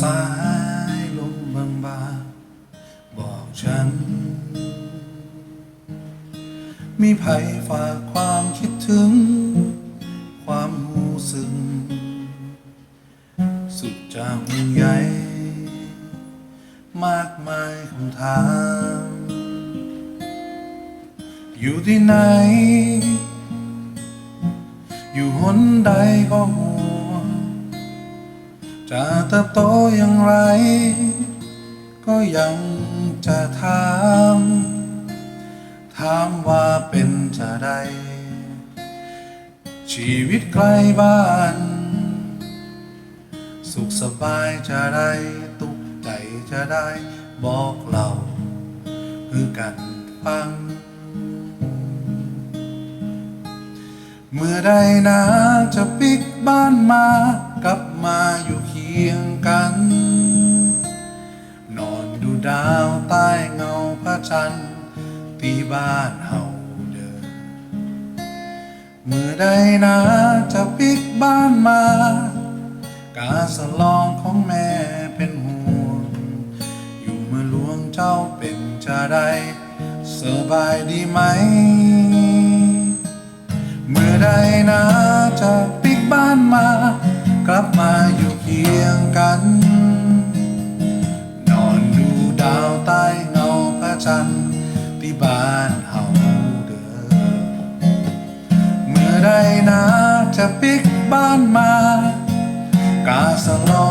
สายลมบางบางบอกฉัน มีภัยฝากความคิดถึง ความหูสึง สุดจะห่วงใยมากมายคำถาม อยู่ที่ไหน อยู่หนใดก็ห่วง จะเติบโตอย่างไร ก็ยังจะถามถามว่าเป็นจะใด ชีวิตไกลบ้าน สุขสบายจะได้ตุกใจจะได้บอกเราคือกันฟัง เมื่อใดนะจะปิกบ้านมา ดาวใต้เงาพระจันทร์ที่บ้านเฮาเดิมเมื่อใดนะจะปิกบ้านมา กาสลองของแม่เป็นห่วง อยู่เมื่อหลวงเจ้าเป็นจะได้สบายดีไหม เมื่อใดนะจะปิกบ้านมา กลับมาอยู่เคียงกัน จันทร์ที่บ้านเฮาเดิมเมื่อใดนะจะปิกบ้านมากาสลอ